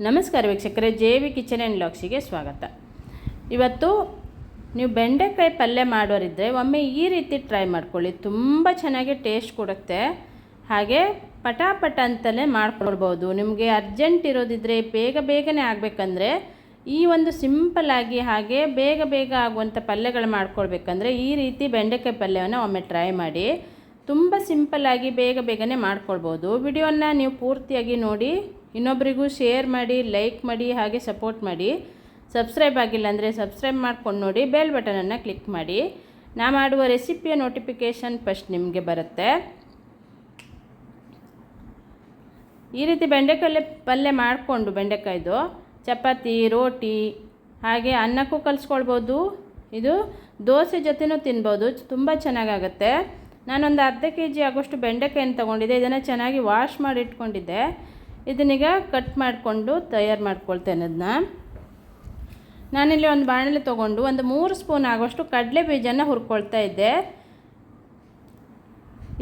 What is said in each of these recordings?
ನಮಸ್ಕಾರ ವೀಕ್ಷಕರೇ J V kitchen and ಲಾಕ್ಸಿಗೆ ಸ್ವಾಗತ. ಇವತ್ತು ನೀವು ಬೆಂಡೆಕಾಯಿ ಪಲ್ಯ ಮಾಡೋರಿದ್ದರೆ ಒಮ್ಮೆ ಈ ರೀತಿ ಟ್ರೈ ಮಾಡ್ಕೊಳ್ಳಿ. ತುಂಬ ಚೆನ್ನಾಗಿ ಟೇಸ್ಟ್ ಕೊಡುತ್ತೆ. ಹಾಗೆ ಪಟಾಪಟ ಅಂತಲೇ ಮಾಡ್ಕೊಳ್ಬೋದು. ನಿಮಗೆ ಅರ್ಜೆಂಟ್ ಇರೋದಿದ್ರೆ ಬೇಗ ಬೇಗನೆ ಆಗಬೇಕಂದ್ರೆ ಈ ಒಂದು ಸಿಂಪಲ್ ಆಗಿ ಹಾಗೆ ಬೇಗ ಬೇಗ ಆಗುವಂಥ ಪಲ್ಯಗಳು ಮಾಡ್ಕೊಳ್ಬೇಕಂದ್ರೆ ಈ ರೀತಿ ಬೆಂಡೆಕಾಯಿ ಪಲ್ಯವನ್ನು ಒಮ್ಮೆ ಟ್ರೈ ಮಾಡಿ. ತುಂಬ ಸಿಂಪಲ್ಲಾಗಿ ಬೇಗ ಬೇಗನೆ ಮಾಡ್ಕೊಳ್ಬೋದು. ವಿಡಿಯೋನ ನೀವು ಪೂರ್ತಿಯಾಗಿ ನೋಡಿ ಇನ್ನೊಬ್ಬರಿಗೂ ಶೇರ್ ಮಾಡಿ ಲೈಕ್ ಮಾಡಿ, ಹಾಗೆ ಸಪೋರ್ಟ್ ಮಾಡಿ. ಸಬ್ಸ್ಕ್ರೈಬ್ ಆಗಿಲ್ಲ ಅಂದರೆ ಸಬ್ಸ್ಕ್ರೈಬ್ ಮಾಡ್ಕೊಂಡು ನೋಡಿ ಬೆಲ್ ಬಟನನ್ನು ಕ್ಲಿಕ್ ಮಾಡಿ. ನಾ ಮಾಡುವ ರೆಸಿಪಿಯ ನೋಟಿಫಿಕೇಷನ್ ಫಸ್ಟ್ ನಿಮಗೆ ಬರುತ್ತೆ. ಈ ರೀತಿ ಬೆಂಡೆಕಾಯಿ ಪಲ್ಯ ಮಾಡಿಕೊಂಡು ಬೆಂಡೆಕಾಯ್ದು. ಚಪಾತಿ, ರೋಟಿ, ಹಾಗೆ ಅನ್ನಕ್ಕೂ ಕಲಿಸ್ಕೊಳ್ಬೋದು. ಇದು ದೋಸೆ ಜೊತೆನೂ ತಿನ್ಬೋದು. ತುಂಬ ಚೆನ್ನಾಗಾಗತ್ತೆ. ನಾನೊಂದು ಅರ್ಧ ಕೆ ಜಿ ಆಗೋಷ್ಟು ಬೆಂಡೆಕಾಯನ್ನು ತೊಗೊಂಡಿದ್ದೆ. ಇದನ್ನು ಚೆನ್ನಾಗಿ ವಾಶ್ ಮಾಡಿ ಇಟ್ಕೊಂಡಿದ್ದೆ. ಇದನ್ನೀಗ ಕಟ್ ಮಾಡಿಕೊಂಡು ತಯಾರು ಮಾಡ್ಕೊಳ್ತೇನೆ ಅದನ್ನ ನಾನಿಲ್ಲಿ ಒಂದು ಬಾಣಲೆ ತೊಗೊಂಡು ಒಂದು ಮೂರು ಸ್ಪೂನ್ ಆಗೋಷ್ಟು ಕಡಲೆ ಬೀಜನ ಹುರ್ಕೊಳ್ತಾ ಇದ್ದೆ.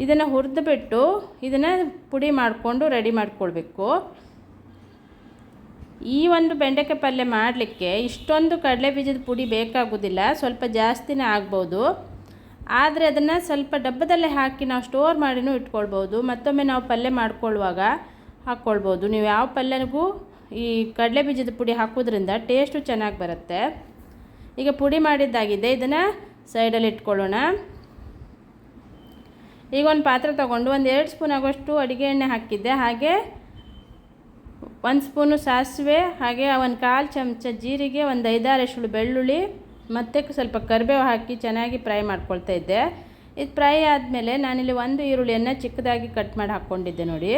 ಇದನ್ನು ಹುರಿದು ಬಿಟ್ಟು ಇದನ್ನು ಪುಡಿ ಮಾಡಿಕೊಂಡು ರೆಡಿ ಮಾಡ್ಕೊಳ್ಬೇಕು. ಈ ಒಂದು ಬೆಂಡೆಕಾಯಿ ಪಲ್ಯ ಮಾಡಲಿಕ್ಕೆ ಇಷ್ಟೊಂದು ಕಡಲೆ ಬೀಜದ ಪುಡಿ ಬೇಕಾಗೋದಿಲ್ಲ, ಸ್ವಲ್ಪ ಜಾಸ್ತಿನೇ ಆಗ್ಬೋದು. ಆದರೆ ಅದನ್ನು ಸ್ವಲ್ಪ ಡಬ್ಬದಲ್ಲೇ ಹಾಕಿ ನಾವು ಸ್ಟೋರ್ ಮಾಡಿನೂ ಇಟ್ಕೊಳ್ಬೋದು. ಮತ್ತೊಮ್ಮೆ ನಾವು ಪಲ್ಯ ಮಾಡ್ಕೊಳ್ಳುವಾಗ ಹಾಕ್ಕೊಳ್ಬೋದು. ನೀವು ಯಾವ ಪಲ್ಯನಿಗೂ ಈ ಕಡಲೆ ಬೀಜದ ಪುಡಿ ಹಾಕೋದ್ರಿಂದ ಟೇಸ್ಟು ಚೆನ್ನಾಗಿ ಬರುತ್ತೆ. ಈಗ ಪುಡಿ ಮಾಡಿದ್ದಾಗಿದೆ. ಇದನ್ನು ಸೈಡಲ್ಲಿ ಇಟ್ಕೊಳ್ಳೋಣ. ಈಗ ಒಂದು ಪಾತ್ರೆ ತೊಗೊಂಡು ಒಂದು ಎರಡು ಸ್ಪೂನ್ ಆಗೋಷ್ಟು ಅಡುಗೆ ಎಣ್ಣೆ ಹಾಕಿದ್ದೆ. ಹಾಗೆ ಒಂದು ಸ್ಪೂನು ಸಾಸಿವೆ, ಹಾಗೆ ಒಂದು ಕಾಲು ಚಮಚ ಜೀರಿಗೆ, ಒಂದು ಐದಾರು ಬೆಳ್ಳುಳ್ಳಿ, ಮತ್ತು ಸ್ವಲ್ಪ ಕರಿಬೇವು ಹಾಕಿ ಚೆನ್ನಾಗಿ ಫ್ರೈ ಮಾಡ್ಕೊಳ್ತಾ ಇದ್ದೆ. ಇದು ಫ್ರೈ ಆದಮೇಲೆ ನಾನಿಲ್ಲಿ ಒಂದು ಈರುಳ್ಳಿಯನ್ನು ಚಿಕ್ಕದಾಗಿ ಕಟ್ ಮಾಡಿ ಹಾಕ್ಕೊಂಡಿದ್ದೆ ನೋಡಿ.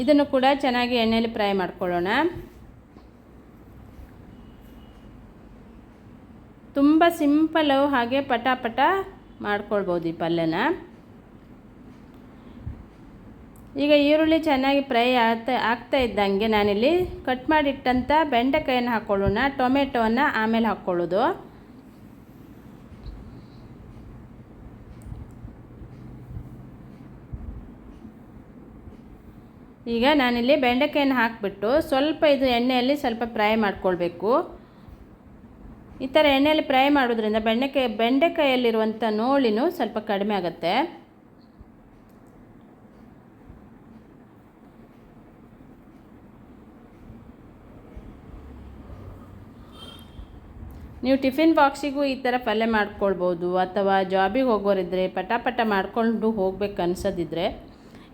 ಇದನ್ನು ಕೂಡ ಚೆನ್ನಾಗಿ ಎಣ್ಣೆಯಲ್ಲಿ ಫ್ರೈ ಮಾಡ್ಕೊಳ್ಳೋಣ. ತುಂಬ ಸಿಂಪಲ್ಲು ಹಾಗೆ ಪಟಾಪಟ ಮಾಡ್ಕೊಳ್ಬೋದು ಈ ಪಲ್ಯನ. ಈಗ ಈರುಳ್ಳಿ ಚೆನ್ನಾಗಿ ಫ್ರೈ ಆಗ್ತಾ ಆಗ್ತಾ ಇದ್ದಂಗೆ ನಾನಿಲ್ಲಿ ಕಟ್ ಮಾಡಿಟ್ಟಂಥ ಬೆಂಡೆಕಾಯನ್ನು ಹಾಕ್ಕೊಳ್ಳೋಣ ಟೊಮೆಟೊವನ್ನು ಆಮೇಲೆ ಹಾಕ್ಕೊಳ್ಳೋದು. ಈಗ ನಾನಿಲ್ಲಿ ಬೆಂಡೆಕಾಯನ್ನು ಹಾಕಿಬಿಟ್ಟು ಸ್ವಲ್ಪ ಇದು ಎಣ್ಣೆಯಲ್ಲಿ ಸ್ವಲ್ಪ ಫ್ರೈ ಮಾಡ್ಕೊಳ್ಬೇಕು. ಈ ಥರ ಎಣ್ಣೆಯಲ್ಲಿ ಫ್ರೈ ಮಾಡೋದ್ರಿಂದ ಬೆಂಡೆಕಾಯಿ ಬೆಂಡೆಕಾಯಲ್ಲಿರುವಂಥ ನೋಳಿನೂ ಸ್ವಲ್ಪ ಕಡಿಮೆ ಆಗುತ್ತೆ. ನೀವು ಟಿಫಿನ್ ಬಾಕ್ಸಿಗೂ ಈ ಥರ ಪಲ್ಯ ಮಾಡ್ಕೊಳ್ಬೋದು ಅಥವಾ ಜಾಬಿಗೆ ಹೋಗೋರಿದ್ದರೆ ಪಟಾಪಟ ಮಾಡಿಕೊಂಡು ಹೋಗ್ಬೇಕು ಅನ್ಸೋದಿದ್ರೆ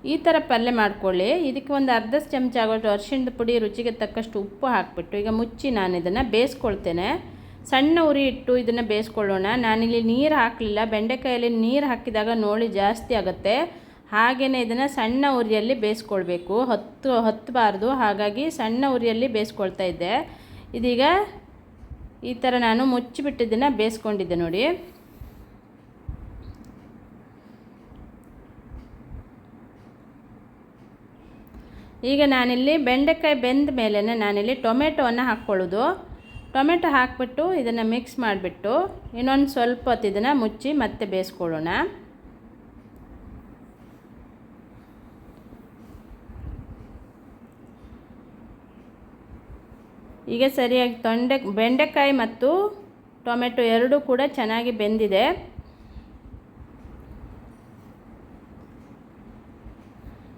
ಈ ಥರ ಪಲ್ಯ ಮಾಡ್ಕೊಳ್ಳಿ. ಇದಕ್ಕೆ ಒಂದು ಅರ್ಧ ಚಮಚ ಆಗೋಷ್ಟು ಅರ್ಶಿಣದ ಪುಡಿ, ರುಚಿಗೆ ತಕ್ಕಷ್ಟು ಉಪ್ಪು ಹಾಕಿಬಿಟ್ಟು, ಈಗ ಮುಚ್ಚಿ ನಾನು ಇದನ್ನು ಬೇಯಿಸ್ಕೊಳ್ತೇನೆ. ಸಣ್ಣ ಉರಿ ಇಟ್ಟು ಇದನ್ನು ಬೇಯಿಸ್ಕೊಳ್ಳೋಣ. ನಾನಿಲ್ಲಿ ನೀರು ಹಾಕಲಿಲ್ಲ. ಬೆಂಡೆಕಾಯಲ್ಲಿ ನೀರು ಹಾಕಿದಾಗ ನೋಳಿ ಜಾಸ್ತಿ ಆಗುತ್ತೆ. ಹಾಗೆಯೇ ಇದನ್ನು ಸಣ್ಣ ಉರಿಯಲ್ಲಿ ಬೇಯಿಸ್ಕೊಳ್ಬೇಕು. ಹತ್ತು ಹತ್ತಬಾರ್ದು ಹಾಗಾಗಿ ಸಣ್ಣ ಉರಿಯಲ್ಲಿ ಬೇಯಿಸ್ಕೊಳ್ತಾ ಇದ್ದೆ. ಇದೀಗ ಈ ಥರ ನಾನು ಮುಚ್ಚಿಬಿಟ್ಟಿದ್ದನ್ನು ಬೇಯಿಸ್ಕೊಂಡಿದ್ದೆ ನೋಡಿ. ಈಗ ನಾನಿಲ್ಲಿ ಬೆಂಡೆಕಾಯಿ ಬೆಂದ ಮೇಲೆ ನಾನಿಲ್ಲಿ ಟೊಮೆಟೊವನ್ನು ಹಾಕ್ಕೊಳ್ಳೋದು. ಟೊಮೆಟೊ ಹಾಕಿಬಿಟ್ಟು ಇದನ್ನು ಮಿಕ್ಸ್ ಮಾಡಿಬಿಟ್ಟು ಇನ್ನೊಂದು ಸ್ವಲ್ಪ ಹೊತ್ತು ಇದನ್ನು ಮುಚ್ಚಿ ಮತ್ತೆ ಬೇಯಿಸ್ಕೊಳ್ಳೋಣ. ಈಗ ಸರಿಯಾಗಿ ತೊಂಡೆ ಬೆಂಡೆಕಾಯಿ ಮತ್ತು ಟೊಮೆಟೊ ಎರಡೂ ಕೂಡ ಚೆನ್ನಾಗಿ ಬೆಂದಿದೆ.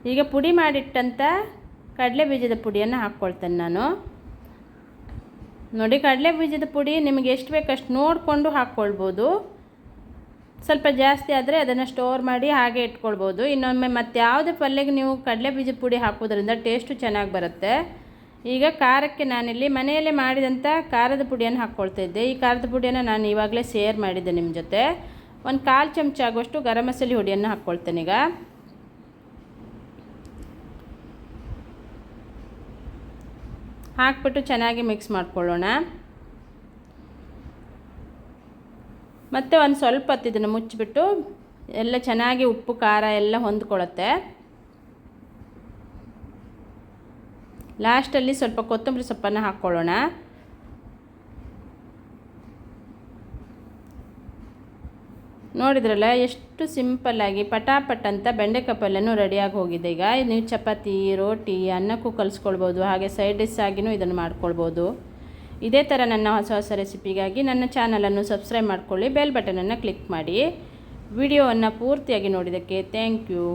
ಈಗ ಪುಡಿ ಮಾಡಿಟ್ಟಂಥ ಕಡಲೆ ಬೀಜದ ಪುಡಿಯನ್ನು ಹಾಕ್ಕೊಳ್ತೇನೆ ನಾನು. ನೋಡಿ, ಕಡಲೆ ಬೀಜದ ಪುಡಿ ನಿಮಗೆ ಎಷ್ಟು ಬೇಕು ಅಷ್ಟು ನೋಡಿಕೊಂಡು ಹಾಕ್ಕೊಳ್ಬೋದು. ಸ್ವಲ್ಪ ಜಾಸ್ತಿ ಆದರೆ ಅದನ್ನು ಸ್ಟೋರ್ ಮಾಡಿ ಹಾಗೆ ಇಟ್ಕೊಳ್ಬೋದು. ಇನ್ನೊಮ್ಮೆ ಮತ್ತು ಯಾವುದೇ ಪಲ್ಯಗೆ ನೀವು ಕಡಲೆ ಬೀಜದ ಪುಡಿ ಹಾಕೋದ್ರಿಂದ ಟೇಸ್ಟು ಚೆನ್ನಾಗಿ ಬರುತ್ತೆ. ಈಗ ಖಾರಕ್ಕೆ ನಾನಿಲ್ಲಿ ಮನೆಯಲ್ಲೇ ಮಾಡಿದಂಥ ಖಾರದ ಪುಡಿಯನ್ನು ಹಾಕ್ಕೊಳ್ತಾ ಇದ್ದೆ. ಈ ಖಾರದ ಪುಡಿಯನ್ನು ನಾನು ಇವಾಗಲೇ ಶೇರ್ ಮಾಡಿದ್ದೆ ನಿಮ್ಮ ಜೊತೆ. ಒಂದು ಕಾಲು ಚಮಚ ಆಗೋಷ್ಟು ಗರಂ ಮಸಾಲೆ ಹುಡಿಯನ್ನು ಹಾಕ್ಕೊಳ್ತೇನೆ ಈಗ. ಹಾಕ್ಬಿಟ್ಟು ಚೆನ್ನಾಗಿ ಮಿಕ್ಸ್ ಮಾಡ್ಕೊಳ್ಳೋಣ. ಮತ್ತು ಒಂದು ಸ್ವಲ್ಪ ಹೊತ್ತು ಇದನ್ನು ಮುಚ್ಚಿಬಿಟ್ಟು ಎಲ್ಲ ಚೆನ್ನಾಗಿ ಉಪ್ಪು, ಖಾರ ಎಲ್ಲ ಹೊಂದ್ಕೊಳ್ಳುತ್ತೆ. ಲಾಸ್ಟಲ್ಲಿ ಸ್ವಲ್ಪ ಕೊತ್ತಂಬರಿ ಸೊಪ್ಪನ್ನು ಹಾಕ್ಕೊಳ್ಳೋಣ. ನೋಡಿದ್ರಲ್ಲ, ಎಷ್ಟು ಸಿಂಪಲ್ಲಾಗಿ ಪಟಾಪಟ್ ಅಂತ ಬೆಂಡೆಕಾಯಿ ರೆಡಿಯಾಗಿ ಹೋಗಿದೆ. ಈಗ ನೀವು ಚಪಾತಿ, ರೋಟಿ, ಅನ್ನಕ್ಕೂ ಕಲಿಸ್ಕೊಳ್ಬೋದು, ಹಾಗೆ ಸೈಡ್ ಡಿಸ್ ಆಗಿನೂ ಇದನ್ನು ಮಾಡ್ಕೊಳ್ಬೋದು. ಇದೇ ಥರ ನನ್ನ ಹೊಸ ಹೊಸ ರೆಸಿಪಿಗಾಗಿ ನನ್ನ ಚಾನಲನ್ನು ಸಬ್ಸ್ಕ್ರೈಬ್ ಮಾಡ್ಕೊಳ್ಳಿ ಬೆಲ್ ಬಟನನ್ನು ಕ್ಲಿಕ್ ಮಾಡಿ. ವಿಡಿಯೋವನ್ನು ಪೂರ್ತಿಯಾಗಿ ನೋಡಿದ್ದಕ್ಕೆ ಥ್ಯಾಂಕ್ ಯು